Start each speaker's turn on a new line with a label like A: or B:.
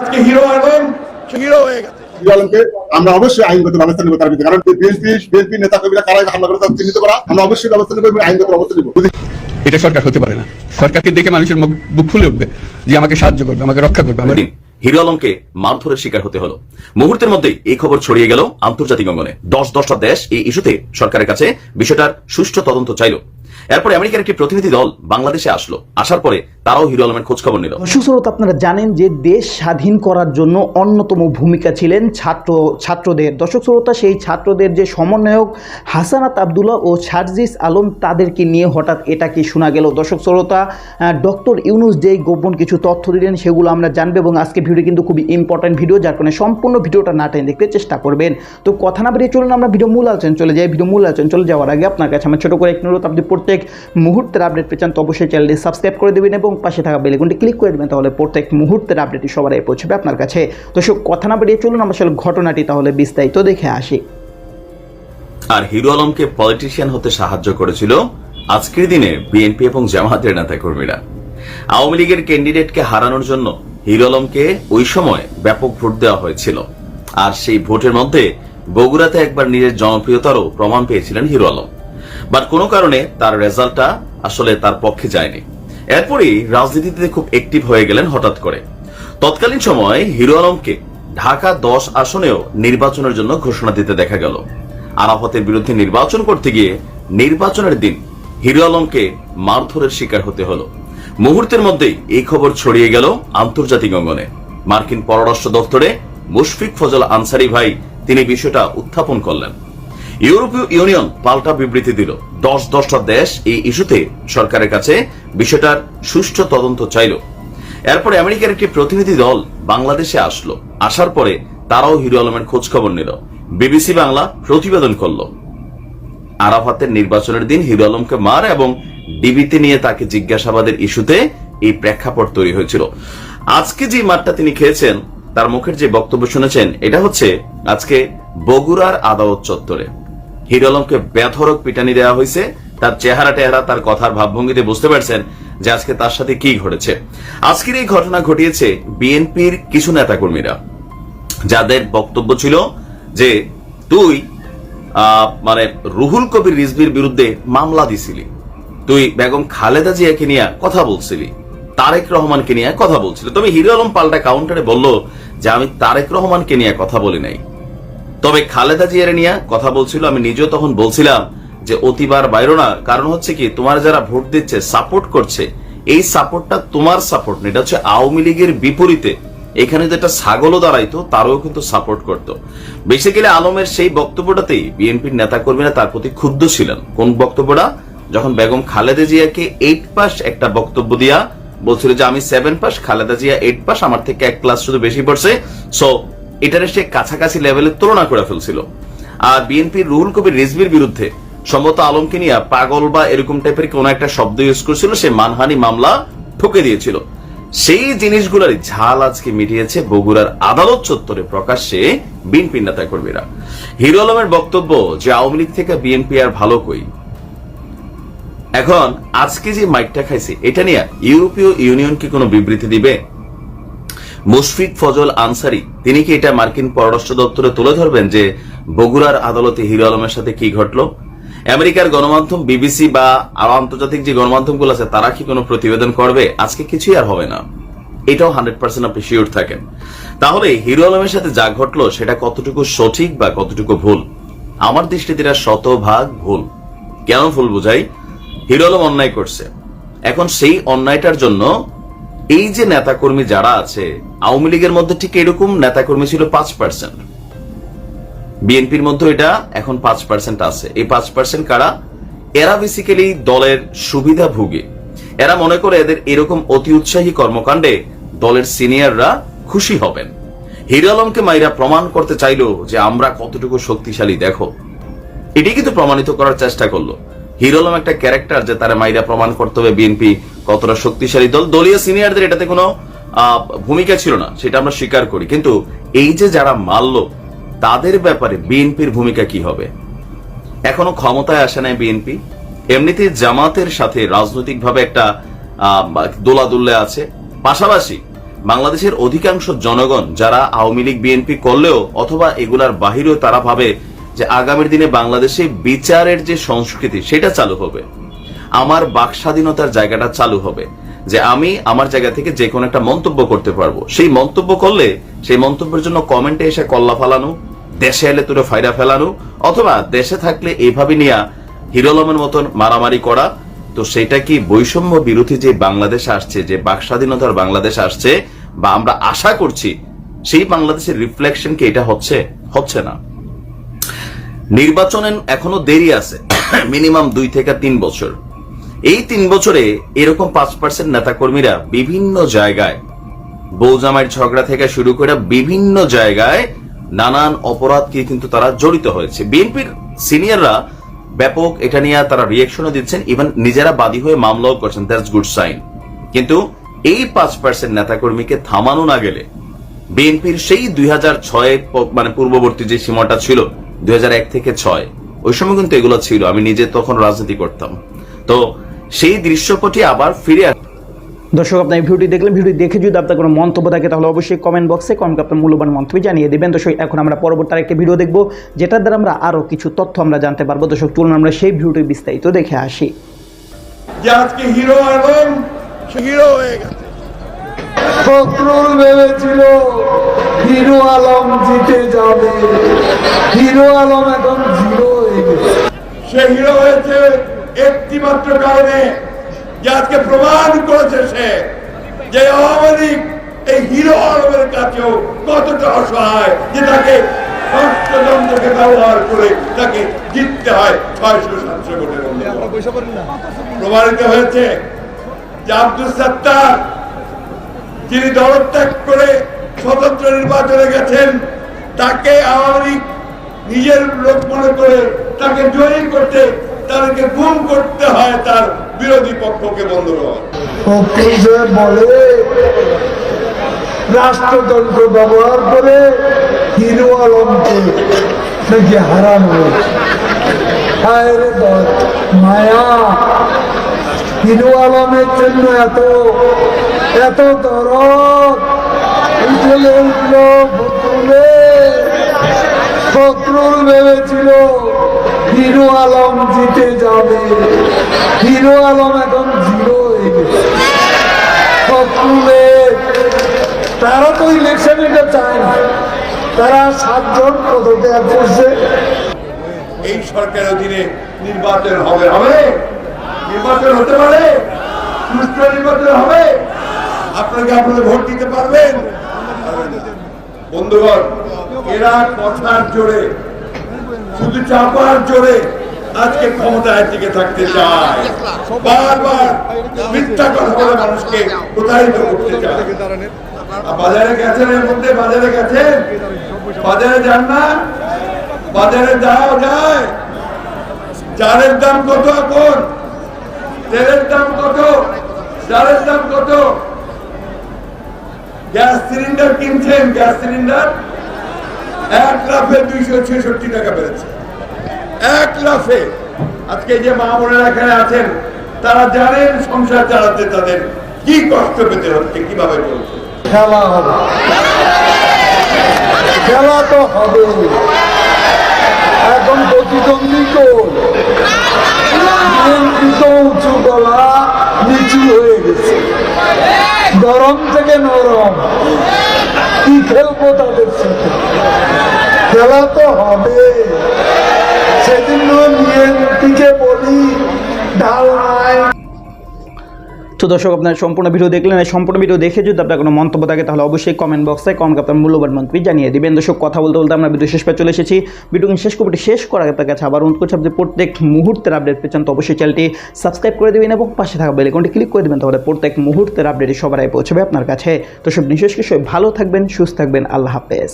A: আজকে hero Alam hero হয়ে গেছে
B: আলমকে আমরা অবশ্যই আইনগত ব্যবস্থা নেব তার বিরুদ্ধে কারণ বিএনপি বিএনপি নেতা কর্মীরা কারা হামলা করে চিহ্নিত করা আমরা অবশ্যই ব্যবস্থা নেব এবং আইনগত ব্যবস্থা নেব।
C: এটা সরকার হতে পারে না। সরকারকে দেখে মানুষের মুখ বুক ফুলে উঠবে যে আমাকে সাহায্য করবে আমাকে রক্ষা করবে। আমার
D: হিরো আলমকে মারধরের শিকার হতে হলো। মুহূর্তের মধ্যেই এই খবর ছড়িয়ে গেল আন্তর্জাতিক অঙ্গনে। দশ দশটা দেশ এই ইস্যুতে সরকারের কাছে বিষয়টার সুষ্ঠু তদন্ত চাইল। এরপর আমেরিকার একটি প্রতিনিধি দল বাংলাদেশে আসলো। আসার পরে তারাও হিরো আলমের খোঁজ খবর নিল।
E: দর্শক শ্রোতা আপনারা জানেন যে দেশ স্বাধীন করার জন্য অন্যতম ভূমিকা ছিলেন ছাত্র, ছাত্রদের। দর্শক শ্রোতা, সেই ছাত্রদের যে সমন্বয়ক হাসানাত আবদুল্লাহ ও সার্জিস আলম, তাদেরকে নিয়ে হঠাৎ এটা কি শোনা গেল? দর্শক শ্রোতা ডক্টর ইউনুস যে গোপন কিছু তথ্য দিলেন, সেগুলো আমরা জানব এবং আজকে ভিডিও কিন্তু খুবই ইম্পর্টেন্ট ভিডিও, যার কারণে সম্পূর্ণ ভিডিওটা না টেনে দেখতে চেষ্টা করবেন। তো কথা না বেরিয়ে চলুন, আমরা ভিডিও মূল আলোচনা চলে যাই। ভিডিও মূল আলোচনা চলে যাওয়ার আগে আপনার কাছে আমার ছোট করে এক অনুরোধ, আপনি প্রত্যেক মুহূর্তের আপডেট পেয়েছেন তো অবশ্যই চ্যানেলটি সাবস্ক্রাইব করে দেবেন এবং পাশে থাকা বেলেগুনটি ক্লিক করে দেবেন, তাহলে প্রত্যেক মুহূর্তের আপডেটটি সবার আগে পৌঁছবে আপনার কাছে। তো সব কথা না বেরিয়ে চলুন আমরা ঘটনাটি তাহলে বিস্তারিত দেখে আসি।
D: আর হিরো আলমকে পলিটিশিয়ান হতে সাহায্য করেছিল আজকের দিনে বিএনপি এবং জামাতের নেতা কর্মীরা আওয়ামী লীগের ক্যান্ডিডেটকে হারানোর জন্য হিরো আলমকে ওই সময় ব্যাপক ভোট দেওয়া হয়েছিল। আর সেই ভোটের মধ্যে বগুড়াতে একবার নিজের জনপ্রিয়তারও প্রমাণ পেয়েছিলেন হিরো আলম। বাট কোনো কারণে তার রেজাল্টটা আসলে তার পক্ষে যায়নি। এরপরই রাজনীতিতে খুব অ্যাক্টিভ হয়ে গেলেন হঠাৎ করে। তৎকালীন সময় হিরো আলমকে ঢাকা দশ আসনেও নির্বাচনের জন্য ঘোষণা দিতে দেখা গেল। আরাফাতের বিরুদ্ধে নির্বাচন করতে গিয়ে নির্বাচনের দিন হিরো আলমকে মারধরের শিকার হতে হলো। মুহূর্তের মধ্যেই এই খবর ছড়িয়ে গেল আন্তর্জাতিক অঙ্গনে। মার্কিন পররাষ্ট্র দপ্তরে মুশফিক ফজল আনসারি ভাই তিনি বিষয়টা উত্থাপন করলেন। ইউরোপীয় ইউনিয়ন পাল্টা বিবৃতি দিল। দশ দশটা দেশ এই ইস্যুতে সরকারের কাছে বিষয়টার সুষ্ঠু তদন্ত চাইল। এরপরে আমেরিকার একটি প্রতিনিধি দল বাংলাদেশে আসলো। আসার পরে তারাও হিরো আলমের খোঁজ খবর নিল। বিবিসি বাংলা প্রতিবেদন করল। আরাফাতের নির্বাচনের দিন হিরো আলমকে মার এবং ডিবিতে নিয়ে তাকে জিজ্ঞাসাবাদের ইস্যুতে এই প্রেক্ষাপট তৈরি হয়েছিল। আজকে যে মারটা তিনি খেয়েছেন, তার মুখের যে বক্তব্য শুনেছেন, এটা হচ্ছে আজকে বগুড়ার আদালত চত্বরে। হিরো আলমকে বেধরক পিটানি দেওয়া হয়েছে। তার চেহারা টেহারা, তার কথার ভাবভঙ্গিতে বুঝতে পারছেন যে আজকে তার সাথে কি ঘটেছে। আজকের এই ঘটনা ঘটিয়েছে বিএনপির কিছু নেতাকর্মীরা, যাদের বক্তব্য ছিল যে, তুই মানে রুহুল কবির রিজবির বিরুদ্ধে মামলা দিছিলি। তুই বেগম খালেদা জিয়াকে নিয়ে কথা বলছিলি, তারেক রহমানকে নিয়ে কথা বলছিলি। তবে হিরো আলম পাল্টা কাউন্টারে বলল যে, আমি তারেক রহমানকে নিয়ে কথা বলি নাই। তবে খালেদা জিয়ারে নিয়ে কথা বলছিল, আমি নিজেও তখন বলছিলাম যে অতিবার বাইরো না। কারণ হচ্ছে কি, তোমার যারা ভোট দিচ্ছে সাপোর্ট করছে, এই সাপোর্টটা তোমার সাপোর্ট না। এটা হচ্ছে আওয়ামী লীগের বিপরীতে। এখানে যেটা ছাগলও দাঁড়াইতো, তারও কিন্তু সাপোর্ট করত। বেসিক্যালি আলমের সেই বক্তব্যটাতেই বিএনপির নেতাকর্মীরা তার প্রতি ক্ষুব্ধ ছিলেন। কোন বক্তব্যটা? যখন বেগম খালেদা জিয়াকে এইট পাস একটা বক্তব্য দিয়া বলছিল যে, আমি seven pass Khaleda Zia eight pass আমার থেকে এক ক্লাস শুধু বেশি পড়ছে। সো এটার সে কাছাকাছি লেভেলের তুলনা করে ফেলছিল। আর বিএনপির রুহুল কবির রিজবির বিরুদ্ধে সম্ভবত আলমকে নিয়ে পাগল বা এরকম টাইপের কোন একটা শব্দ ইউজ করছিল, সে মানহানি মামলা ঠুকে দিয়েছিল। সেই জিনিসগুলোর ঝাল আজকে মিটিয়েছে বগুড়ার আদালত চত্বরে প্রকাশ্যে বিএনপি নেতা কর্মীরা হিরো আলমের বক্তব্য যে আওয়ামী লীগ থেকে বিএনপি আর ভালো কই? এখন আজকে যে মাইকটা খাইছে, এটা নিয়ে ইউরোপীয় ইউনিয়ন কি কোনো বিবৃতি দিবে? মুশফিক ফজল আনসারি, তিনি কি এটা মার্কিন পররাষ্ট্র দপ্তরে তুলে ধরবেন যে বগুড়ার আদালতে হিরো আলমের সাথে কি ঘটলো? আমেরিকার গণমাধ্যম, বিবিসি বা আরও আন্তর্জাতিক যে গণমাধ্যমগুলো আছে, তারা কি কোনো প্রতিবেদন করবে? আজকে কিছুই আর হবে না। এটাও হান্ড্রেড পার্সেন্ট আপনি শিওর থাকেন। তাহলে হিরো আলমের সাথে যা ঘটলো, সেটা কতটুকু সঠিক বা কতটুকু ভুল? আমার দৃষ্টিতে এটা শতভাগ ভুল। কেন ভুল বুঝাই? হিরো আলম অন্যায় করছে। এখন সেই অন্যায়টার জন্য এই যে নেতাকর্মী যারা আছে, আওয়ামী লীগের মধ্যে ঠিক এরকম নেতাকর্মী ছিল পাঁচ পার্সেন্ট বিএনপির মধ্যে এটা এখন পাঁচ পার্সেন্ট আছে। এই পাঁচ পার্সেন্ট কারা? এরা বেসিক্যালি দলের সুবিধা ভুগে এরা মনে করে এদের এরকম অতি উৎসাহী কর্মকাণ্ডে দলের সিনিয়ররা খুশি হবেন। হিরো আলমকে মাইরা প্রমাণ করতে চাইলো যে আমরা কতটুকু শক্তিশালী, দেখো। এটি কিন্তু প্রমাণিত করার চেষ্টা করল। হিরো আলম একটা ক্যারেক্টার যে তারা মাইরা প্রমাণ করতে হবে বিএনপি কতটা শক্তিশালী দল। দলীয় সিনিয়রদের এটাতে কোনো ভূমিকা ছিল না, সেটা আমরা স্বীকার করি। কিন্তু এই যে যারা মারলো, তাদের ব্যাপারে বিএনপির ভূমিকা কি হবে? এখনও ক্ষমতায় আসে নাই বিএনপি। এমনিতে জামাতের সাথে রাজনৈতিকভাবে একটা দোলাদুল্লে আছে। পাশাপাশি বাংলাদেশের অধিকাংশ জনগণ যারা আওয়ামী লীগ বিএনপি করলেও অথবা এগুলার বাহিরেও তারা ভাবে যে আগামীর দিনে বাংলাদেশে বিচারের যে সংস্কৃতি, সেটা চালু হবে। আমার বাক স্বাধীনতার জায়গাটা চালু হবে। যে আমি আমার জায়গা থেকে যে কোনো একটা মন্তব্য করতে পারব। সেই মন্তব্য করলে, সেই মন্তব্যের জন্য কমেন্টে এসে কল্লা ফালানো, দেশে এলে তুলে ফায়দা ফেলানো, অথবা দেশে থাকলে এইভাবে নিয়ে হিরোলমের মতন মারামারি করা, তো সেটা কি বৈষম্য বিরোধী যে বাংলাদেশ আসছে, যে বাক স্বাধীনতার বাংলাদেশ আসছে, বা আমরা আশা করছি সেই বাংলাদেশের রিফ্লেকশন কি এটা হচ্ছে? হচ্ছে না। নির্বাচনের এখনও দেরি আছে, মিনিমাম দুই থেকে তিন বছর। এই তিন বছরে এরকম পাঁচ পার্সেন্ট নেতাকর্মীরা বিভিন্ন জায়গায় বৌজামাইয়ের ঝগড়া থেকে শুরু করে বিভিন্ন জায়গায় নানান অপরাধকে কিন্তু তারা জড়িত হয়েছে। বিএনপির সিনিয়ররা ব্যাপক এটা নিয়ে তারা রিয়েকশনও দিচ্ছেন ইভেন নিজেরা বাদী হয়ে মামলাও করছেন দ্যাটস গুড সাইন কিন্তু এই পাঁচ পার্সেন্ট নেতাকর্মীকে থামানো না গেলে বিএনপির সেই দুই হাজার ছয় মানে পূর্ববর্তী যে সীমাটা ছিল দুই থেকে ছয়। ওই সময় কিন্তু এগুলো ছিল আমি নিজে তখন রাজনীতি করতাম। তো সেই দৃশ্যপটে আবার ফিরে আস-
E: দর্শক আপনার এই ভিডিওটি দেখলেন ভিডিও দেখে যদি আপনার কোনো মন্তব্য থাকে তাহলে অবশ্যই কমেন্ট বক্সে কমেন্ট আপনার মূল্যবান মন্তব্য জানিয়ে দেবেন। দর্শক এখন আমরা পরবর্তী আরেকটি ভিডিও দেখব যেটার দ্বারা আমরা আরও কিছু তথ্য আমরা জানতে পারব। দর্শক চলুন আমরা সেই ভিডিওটি বিস্তারিত দেখে আসি।
A: যে আজকে হিরো আলম হিরো হয়ে গেছে।
F: ফখরুল ভেবেছিল হিরো আলম জিতে যাবে। হিরো আলম এখন জিরো
A: সে হিরো হয়েছে একটি মাত্র কারণে যে আজকে প্রমাণ করেছে সে যে আওয়ামী লীগ এই হিরো আলমের কাছেও কতটা অসহায় যে তাকে ষষ্ঠযন্ত্রকে ব্যবহার করে তাকে জিততে হয় ছয়শো সাতশো মধ্যে প্রমাণিত হয়েছে যে আব্দুল সত্তার, যিনি দলত্যাগ করে স্বতন্ত্র নির্বাচনে গেছেন, তাকে আওয়ামী লীগ নিজের লোক মনে করে তাকে জয়ী করতে, তাদেরকে গুম করতে হয় তার বিরোধী পক্ষকে বন্ধ
F: বলে রাষ্ট্রযন্ত্র ব্যবহার করে হিরো আলমকে নাকি মায়া, হিরো আলমের জন্য এত এত দরদ। উঠলে উঠল ফখরুলে ভেবেছিল হিরো আলম জিতে যাবে। হিরো আলম এখন জিরো হয়ে গেছে। ফখরুলের তারা তো ইলেকশন এটা চায় না। তারা সাতজন পদত্যাগ করছে
A: এই সরকারের অধীনে নির্বাচন হবে হবে? নির্বাচন হতে পারে? সুষ্ঠু নির্বাচন হবে? আপনাকে আপনাদের ভোট দিতে পারবেন? বন্ধুগণ, এরা কথার জোরে, শুধু চাপার জোরে আজকে ক্ষমতায় টিকে থাকতে চায়। বারবার মিথ্যা কথা বলে মানুষকে প্রতারিত করতে চায়। বাজারে গেছেন, এর মধ্যে বাজারে গেছেন। বাজারে যান না। বাজারে যাওয়া যায়। চালের দাম কত এখন? তেলের দাম কত? চালের দাম কত? গ্যাস সিলিন্ডার কিনছেন, গ্যাস সিলিন্ডার এক লাফে দুইশো ছেষট্টি টাকা বেড়েছে। এক লাফে। আজকে যে মা বোনেরা এখানে আছেন, তারা জানেন সংসার চালাতে তাদের কি কষ্ট পেতে হচ্ছে, কীভাবে চলছে?
F: খেলা হবে। খেলা তো হবে। এখন প্রতিদ্বন্দ্বী উঁচু গলা নিচু হয়ে গেছে। গরম থেকে নরম। কি খেলব তাদের সাথে? খেলা তো হবে। সেদিন নিয়ে বলি ঢাল
E: তো দর্শক, আপনার সম্পূর্ণ ভিডিও দেখলেন এই সম্পূর্ণ ভিডিও দেখে যদি আপনার কোনো মন্তব্য থাকে, তাহলে অবশ্যই কমেন্ট বক্সে কমেন্ট আপনার মূল্যবান মন্তব্য জানিয়ে দিবেন। দর্শক, কথা বলতে বলতে আমরা ভিডিও শেষ পে চলে এসেছি। ভিডিও শেষ করতে শেষ করার আপনার কাছে আবার অনুরোধ করছি, আপনি প্রত্যেক মুহূর্তের আপডেট পেয়েছেন তো অবশ্যই চ্যানেলটি সাবস্ক্রাইব করে দেবেন এবং পাশে থাকা বেলেকনটি ক্লিক করে দেবেন, তাহলে প্রত্যেক মুহূর্তের আপডেটই সবার পৌঁছবে আপনার কাছে। তো সব বিশেষ কিছু ভালো থাকবেন, সুস্থ থাকবেন, আল্লাহ হাফেজ।